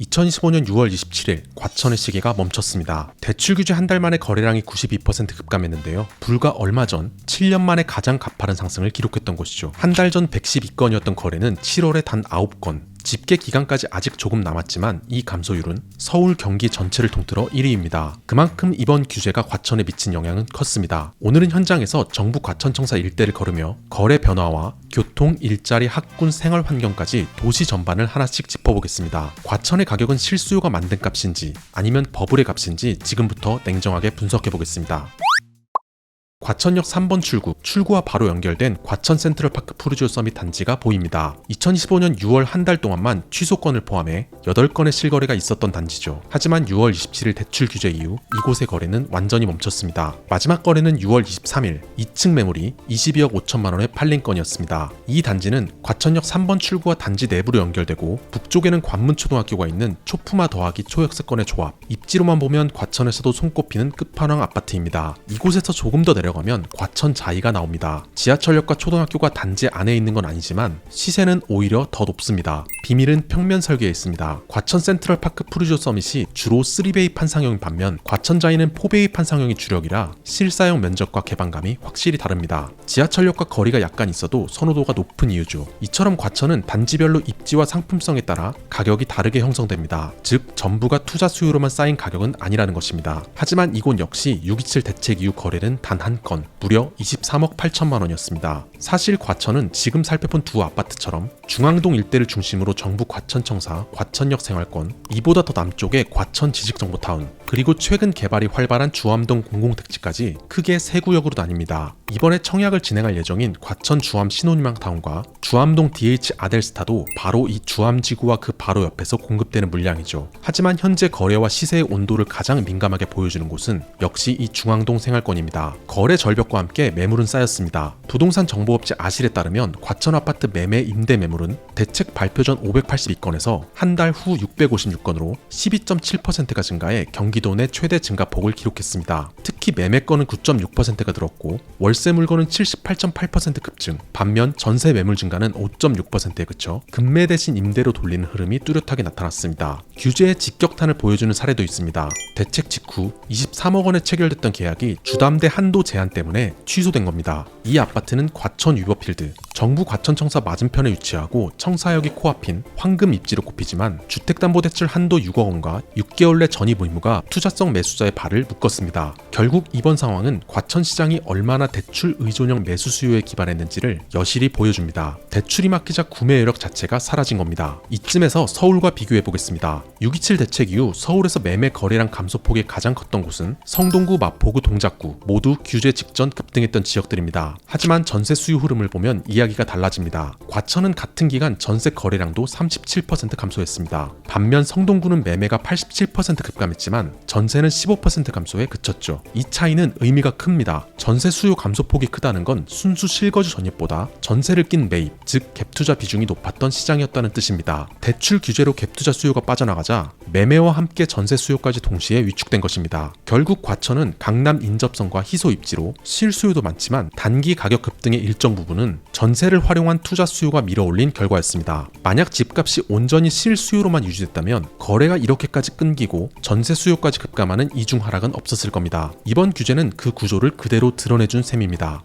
2025년 6월 27일 과천의 시계가 멈췄습니다. 대출 규제 한 달 만에 거래량이 92% 급감했는데요. 불과 얼마 전 7년 만에 가장 가파른 상승을 기록했던 곳이죠. 한 달 전 112건이었던 거래는 7월에 단 9건, 집계 기간까지 아직 조금 남았지만 이 감소율은 서울 경기 전체를 통틀어 1위입니다. 그만큼 이번 규제가 과천에 미친 영향은 컸습니다. 오늘은 현장에서 정부 과천청사 일대를 걸으며 거래 변화와 교통, 일자리, 학군, 생활 환경까지 도시 전반을 하나씩 짚어보겠습니다. 과천의 가격은 실수요가 만든 값인지 아니면 버블의 값인지 지금부터 냉정하게 분석해 보겠습니다. 과천역 3번 출구, 출구와 바로 연결된 과천 센트럴파크 푸르지오 서밋 단지가 보입니다. 2025년 6월 한 달 동안만 취소건을 포함해 8건의 실거래가 있었던 단지죠. 하지만 6월 27일 대출 규제 이후 이곳의 거래는 완전히 멈췄습니다. 마지막 거래는 6월 23일 2층 매물이 22억 5천만 원에 팔린 건이었습니다. 이 단지는 과천역 3번 출구와 단지 내부로 연결되고 북쪽에는 관문초등학교가 있는 초품화 더하기 초역세권의 조합, 입지로만 보면 과천에서도 손꼽히는 끝판왕 아파트입니다. 이곳에서 조금 더 내려 가면 과천 자이가 나옵니다. 지하철역과 초등학교가 단지 안에 있는 건 아니지만 시세는 오히려 더 높습니다. 비밀은 평면 설계에 있습니다. 과천 센트럴파크 푸르지오 서밋이 주로 3베이 판상형인 반면 과천 자이는 4베이 판상형이 주력이라 실사용 면적과 개방감이 확실히 다릅니다. 지하철역과 거리가 약간 있어도 선호도가 높은 이유죠. 이처럼 과천은 단지별로 입지와 상품성에 따라 가격이 다르게 형성됩니다. 즉 전부가 투자 수요로만 쌓인 가격은 아니라는 것입니다. 하지만 이곳 역시 627 대책 이후 거래는 단 한 건, 무려 23억 8천만 원이었습니다. 사실 과천은 지금 살펴본 두 아파트처럼 중앙동 일대를 중심으로 정부 과천청사, 과천역 생활권, 이보다 더 남쪽에 과천 지식정보타운, 그리고 최근 개발이 활발한 주암동 공공택지까지 크게 세 구역으로 나뉩니다. 이번에 청약을 진행할 예정인 과천 주암 신혼희망타운과 주암동 DH 아델스타도 바로 이 주암지구와 그 바로 옆에서 공급되는 물량이죠. 하지만 현재 거래와 시세의 온도를 가장 민감하게 보여주는 곳은 역시 이 중앙동 생활권입니다. 거래 절벽과 함께 매물은 쌓였습니다. 부동산 정보업체 아실에 따르면 과천 아파트 매매 임대 매물은 대책 발표 전 582건에서 한 달 후 656건으로 12.7%가 증가해 경기도 내 최대 증가폭을 기록했습니다. 특히 매매건은 9.6%가 늘었고 월세 물건은 78.8% 급증, 반면 전세 매물 증가는 5.6%에 그쳐 금매 대신 임대로 돌리는 흐름이 뚜렷하게 나타났습니다. 규제의 직격탄을 보여주는 사례도 있습니다. 대책 직후 23억 원에 체결됐던 계약이 주담대 한도 제한 때문에 취소된 겁니다. 이 아파트 는 과천 유버필드, 정부 과천청사 맞은편에 위치하고 청사역이 코앞인 황금 입지로 꼽히지만 주택담보대출 한도 6억 원과 6개월 내 전입 의무가 투자성 매수자의 발을 묶었습니다. 결국 이번 상황은 과천시장이 얼마나 대출 의존형 매수 수요에 기반했는지를 여실히 보여줍니다. 대출이 막히자 구매 여력 자체가 사라진 겁니다. 이쯤에서 서울과 비교해 보겠습니다. 627 대책 이후 서울에서 매매 거래량 감소폭이 가장 컸던 곳은 성동구, 마포구, 동작구 모두 규제 직전 급등했던 지역들입니다. 하지만 전세 수요 흐름을 보면 이야기가 달라집니다. 과천은 같은 기간 전세 거래량도 37% 감소했습니다. 반면 성동구는 매매가 87% 급감했지만 전세는 15% 감소에 그쳤죠. 이 차이는 의미가 큽니다. 전세 수요 감소폭이 크다는 건 순수 실거주 전입보다 전세를 낀 매입, 즉 갭투자 비중이 높았던 시장이었다는 뜻입니다. 대출 규제로 갭투자 수요가 빠져나가자 매매와 함께 전세 수요까지 동시에 위축된 것입니다. 결국 과천은 강남 인접성과 희소 입지로 실수요도 많지만 단기 가격 급등의 일정 부분은 전세를 활용한 투자 수요가 밀어올린 결과였습니다. 만약 집값이 온전히 실수요로만 유지됐다면 거래가 이렇게까지 끊기고 전세 수요까지 급감하는 이중 하락은 없었을 겁니다. 이번 규제는 그 구조를 그대로 드러내준 셈입니다.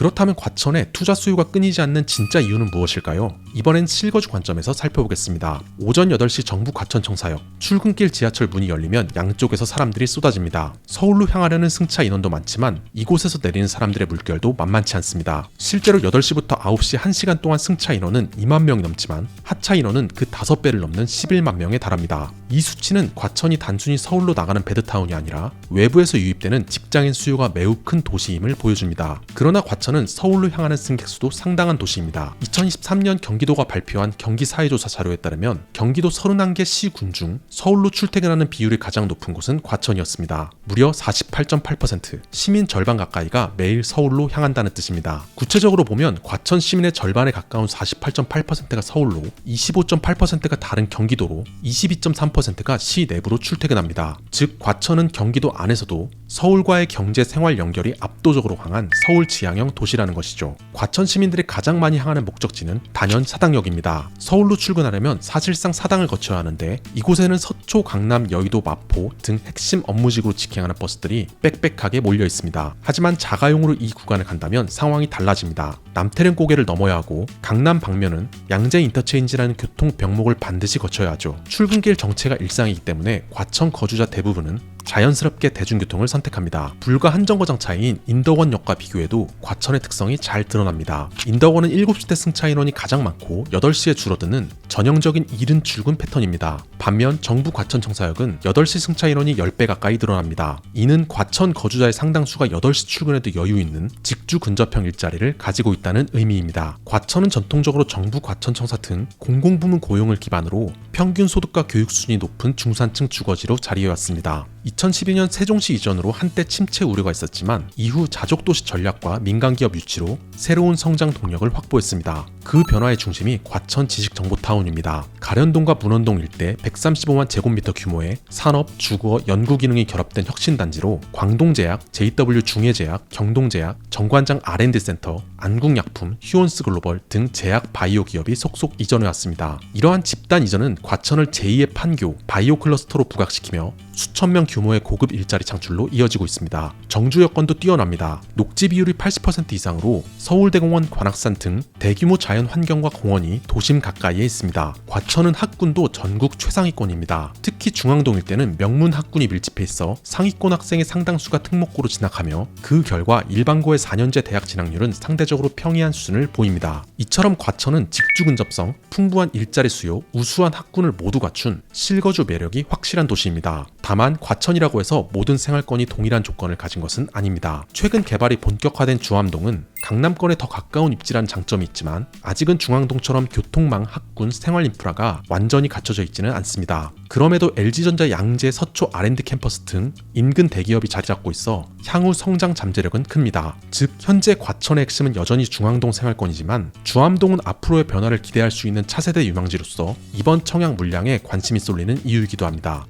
그렇다면 과천에 투자 수요가 끊이지 않는 진짜 이유는 무엇일까요? 이번엔 실거주 관점에서 살펴보겠습니다. 오전 8시 정부 과천청사역 출근길 지하철 문이 열리면 양쪽에서 사람들이 쏟아집니다. 서울로 향하려는 승차 인원도 많지만 이곳에서 내리는 사람들의 물결도 만만치 않습니다. 실제로 8시부터 9시 1시간 동안 승차 인원은 2만 명이 넘지만 하차 인원은 그 5배를 넘는 11만 명에 달합니다. 이 수치는 과천이 단순히 서울로 나가는 베드타운이 아니라 외부에서 유입되는 직장인 수요가 매우 큰 도시임을 보여줍니다. 그러나 과천은 서울로 향하는 승객 수도 상당한 도시입니다. 2023년 경기도가 발표한 경기 사회조사 자료에 따르면 경기도 31개 시군 중 서울로 출퇴근하는 비율이 가장 높은 곳은 과천이었습니다. 무려 48.8%, 시민 절반 가까이가 매일 서울로 향한다는 뜻입니다. 구체적으로 보면 과천 시민의 절반에 가까운 48.8%가 서울로, 25.8%가 다른 경기도로, 22.3% 80%가 시 내부로 출퇴근합니다. 즉 과천은 경기도 안에서도 서울과의 경제 생활 연결이 압도적으로 강한 서울 지향형 도시라는 것이죠. 과천 시민들이 가장 많이 향하는 목적지는 단연 사당역입니다. 서울로 출근하려면 사실상 사당을 거쳐야 하는데 이곳에는 서초, 강남, 여의도, 마포 등 핵심 업무직으로 직행하는 버스들이 빽빽하게 몰려 있습니다. 하지만 자가용으로 이 구간을 간다면 상황이 달라집니다. 남태릉 고개를 넘어야 하고 강남 방면은 양재 인터체인지라는 교통 병목을 반드시 거쳐야 하죠. 출근길 정 체가 일상이기 때문에 과천 거주자 대부분은 자연스럽게 대중교통을 선택합니다. 불과 한 정거장 차이인 인덕원역과 비교해도 과천의 특성이 잘 드러납니다. 인덕원은 7시대 승차 인원이 가장 많고 8시에 줄어드는 전형적인 이른 출근 패턴입니다. 반면 정부 과천 청사역은 8시 승차 인원이 10배 가까이 늘어납니다. 이는 과천 거주자의 상당수가 8시 출근에도 여유 있는 직주 근접형 일자리를 가지고 있다는 의미입니다. 과천은 전통적으로 정부 과천 청사 등 공공부문 고용을 기반으로 평균 소득과 교육 수준이 높은 중산층 주거지로 자리해왔습니다. 2012년 세종시 이전으로 한때 침체 우려가 있었지만 이후 자족도시 전략과 민간기업 유치로 새로운 성장 동력을 확보했습니다. 그 변화의 중심이 과천 지식정보타운입니다. 가련동과 문원동 일대 135만 제곱미터 규모의 산업, 주거, 연구 기능이 결합된 혁신단지로 광동제약, JW 중해제약, 경동제약, 정관장 R&D센터, 안국약품, 휴원스 글로벌 등 제약 바이오 기업이 속속 이전해 왔습니다. 이러한 집단 이전은 과천을 제2의 판교, 바이오 클러스터로 부각시키며 수천 명 규모의 고급 일자리 창출로 이어지고 있습니다. 정주 여건도 뛰어납니다. 녹지 비율이 80% 이상으로 서울대공원 관악산 등 대규모 자연 환경과 공원이 도심 가까이에 있습니다. 과천은 학군도 전국 최상위권입니다. 특히 중앙동 일대는 명문 학군이 밀집해 있어 상위권 학생의 상당수가 특목고로 진학하며 그 결과 일반고의 4년제 대학 진학률은 상대적으로 평이한 수준을 보입니다. 이처럼 과천은 직주 근접성, 풍부한 일자리 수요, 우수한 학군을 모두 갖춘 실거주 매력이 확실한 도시입니다. 다만 과천이라고 해서 모든 생활권이 동일한 조건을 가진 것은 아닙니다. 최근 개발이 본격화된 주암동은 강남권에 더 가까운 입지라는 장점이 있지만 아직은 중앙동처럼 교통망, 학군, 생활 인프라가 완전히 갖춰져 있지는 않습니다. 그럼에도 LG전자 양재 서초 R&D 캠퍼스 등 인근 대기업이 자리 잡고 있어 향후 성장 잠재력은 큽니다. 즉 현재 과천의 핵심은 여전히 중앙동 생활권이지만 주암동은 앞으로의 변화를 기대할 수 있는 차세대 유망지로서 이번 청약 물량에 관심이 쏠리는 이유이기도 합니다.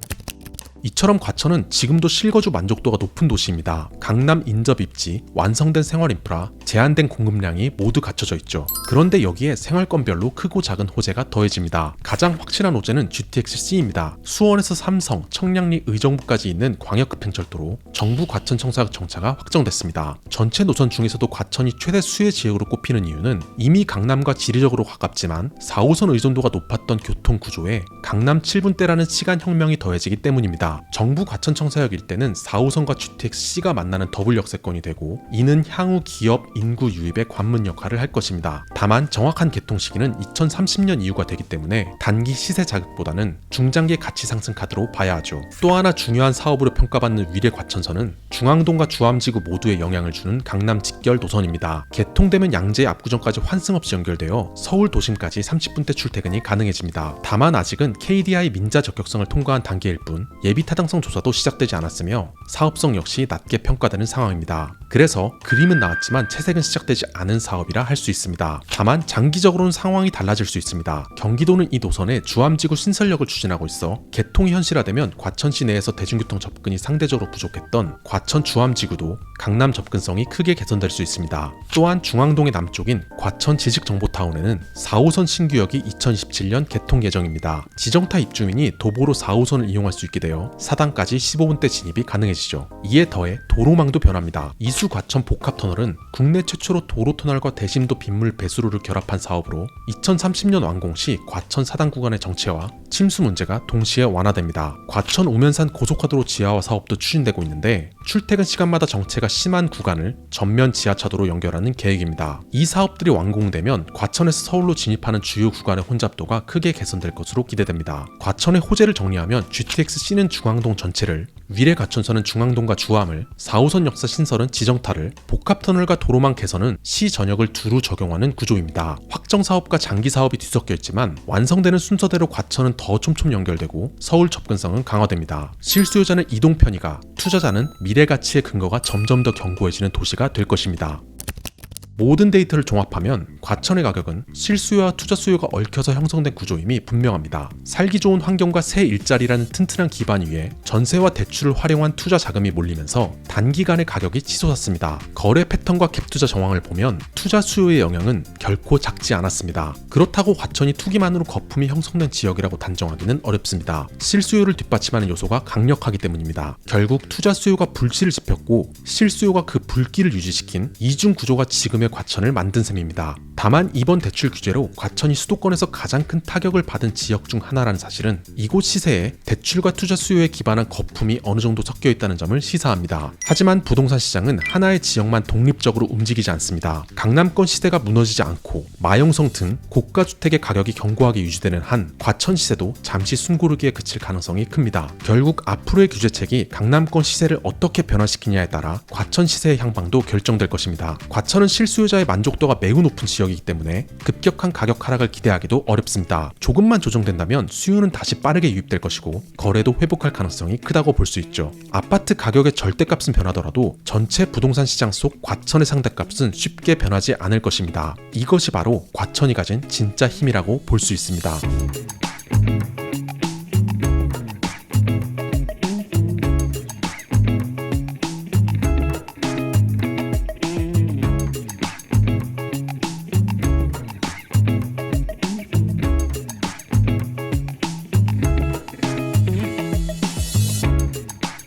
이처럼 과천은 지금도 실거주 만족도가 높은 도시입니다. 강남 인접 입지, 완성된 생활 인프라, 제한된 공급량이 모두 갖춰져 있죠. 그런데 여기에 생활권별로 크고 작은 호재가 더해집니다. 가장 확실한 호재는 GTX-C입니다. 수원에서 삼성, 청량리, 의정부까지 있는 광역급 행철도로 정부 과천 청사역 정차가 확정됐습니다. 전체 노선 중에서도 과천이 최대 수혜 지역으로 꼽히는 이유는 이미 강남과 지리적으로 가깝지만 4호선 의존도가 높았던 교통 구조에 강남 7분대라는 시간 혁명이 더해지기 때문입니다. 정부 과천청사역 일대는 4호선과 GTX-C가 만나는 더블 역세권이 되고 이는 향후 기업 인구 유입의 관문 역할을 할 것입니다. 다만 정확한 개통 시기는 2030년 이후가 되기 때문에 단기 시세 자극보다는 중장기 가치 상승 카드로 봐야 하죠. 또 하나 중요한 사업으로 평가받는 위례 과천선은 중앙동과 주암지구 모두에 영향을 주는 강남 직결 노선입니다. 개통되면 양재 압구정까지 환승 없이 연결되어 서울 도심까지 30분대 출퇴근이 가능해집니다. 다만 아직은 KDI 민자 적격성을 통과한 단계일 뿐 예비 타당성 조사도 시작되지 않았으며 사업성 역시 낮게 평가되는 상황입니다. 그래서 그림은 나왔지만 채색은 시작되지 않은 사업이라 할 수 있습니다. 다만 장기적으로는 상황이 달라질 수 있습니다. 경기도는 이 노선에 주암지구 신설역을 추진하고 있어 개통이 현실화되면 과천 시 내에서 대중교통 접근이 상대적으로 부족했던 과천 주암지구도 강남 접근성이 크게 개선될 수 있습니다. 또한 중앙동의 남쪽인 과천 지식정보타운에는 4호선 신규역이 2017년 개통 예정입니다. 지정타 입주민이 도보로 4호선을 이용할 수 있게 되어 사당까지 15분대 진입이 가능해지죠. 이에 더해 도로망도 변합니다. 이수 과천 복합 터널은 국내 최초로 도로 터널과 대심도 빗물 배수로를 결합한 사업으로 2030년 완공 시 과천 사당 구간의 정체와 침수 문제가 동시에 완화됩니다. 과천 오면산 고속화도로 지하화 사업도 추진되고 있는데 출퇴근 시간마다 정체가 심한 구간을 전면 지하차도로 연결하는 계획입니다. 이 사업들이 완공되면 과천에서 서울로 진입하는 주요 구간의 혼잡도가 크게 개선될 것으로 기대됩니다. 과천의 호재를 정리하면 GTX-C는 중앙동 전체를 위례 가천선은 중앙동과 주암을 4호선 역사 신설은 지정타를 복합터널과 도로망 개선은 시 전역을 두루 적용하는 구조입니다. 확정 사업과 장기 사업이 뒤섞여 있지만 완성되는 순서대로 과천은 더 촘촘 연결되고 서울 접근성은 강화됩니다. 실수요자는 이동 편의가, 투자자는 미래 가치의 근거가 점점 더 견고해지는 도시가 될 것입니다. 모든 데이터를 종합하면 과천의 가격은 실수요와 투자 수요가 얽혀서 형성된 구조임이 분명합니다. 살기 좋은 환경과 새 일자리라는 튼튼한 기반 위에 전세와 대출을 활용한 투자 자금이 몰리면서 단기간에 가격이 치솟았습니다. 거래 패턴과 갭 투자 정황을 보면 투자 수요의 영향은 결코 작지 않았습니다. 그렇다고 과천이 투기만으로 거품이 형성된 지역이라고 단정하기는 어렵습니다. 실수요를 뒷받침하는 요소가 강력하기 때문입니다. 결국 투자 수요가 불씨를 지폈고 실수요가 그 불길을 유지시킨 이중 구조가 지금의 과천을 만든 셈입니다. 다만 이번 대출 규제로 과천이 수도권에서 가장 큰 타격을 받은 지역 중 하나라는 사실은 이곳 시세에 대출과 투자 수요에 기반한 거품이 어느 정도 섞여 있다는 점을 시사합니다. 하지만 부동산 시장은 하나의 지역만 독립적으로 움직이지 않습니다. 강남권 시대가 무너지지 않고 마용성 등 고가 주택의 가격이 견고하게 유지되는 한 과천 시세도 잠시 숨고르기에 그칠 가능성이 큽니다. 결국 앞으로의 규제책이 강남권 시세를 어떻게 변화시키냐에 따라 과천 시세의 향방도 결정될 것입니다. 과천은 실 수요자의 만족도가 매우 높은 지역이기 때문에 급격한 가격 하락을 기대하기도 어렵습니다. 조금만 조정된다면 수요는 다시 빠르게 유입될 것이고 거래도 회복할 가능성이 크다고 볼 수 있죠. 아파트 가격의 절대값은 변하더라도 전체 부동산 시장 속 과천의 상대값은 쉽게 변하지 않을 것입니다. 이것이 바로 과천이 가진 진짜 힘이라고 볼 수 있습니다.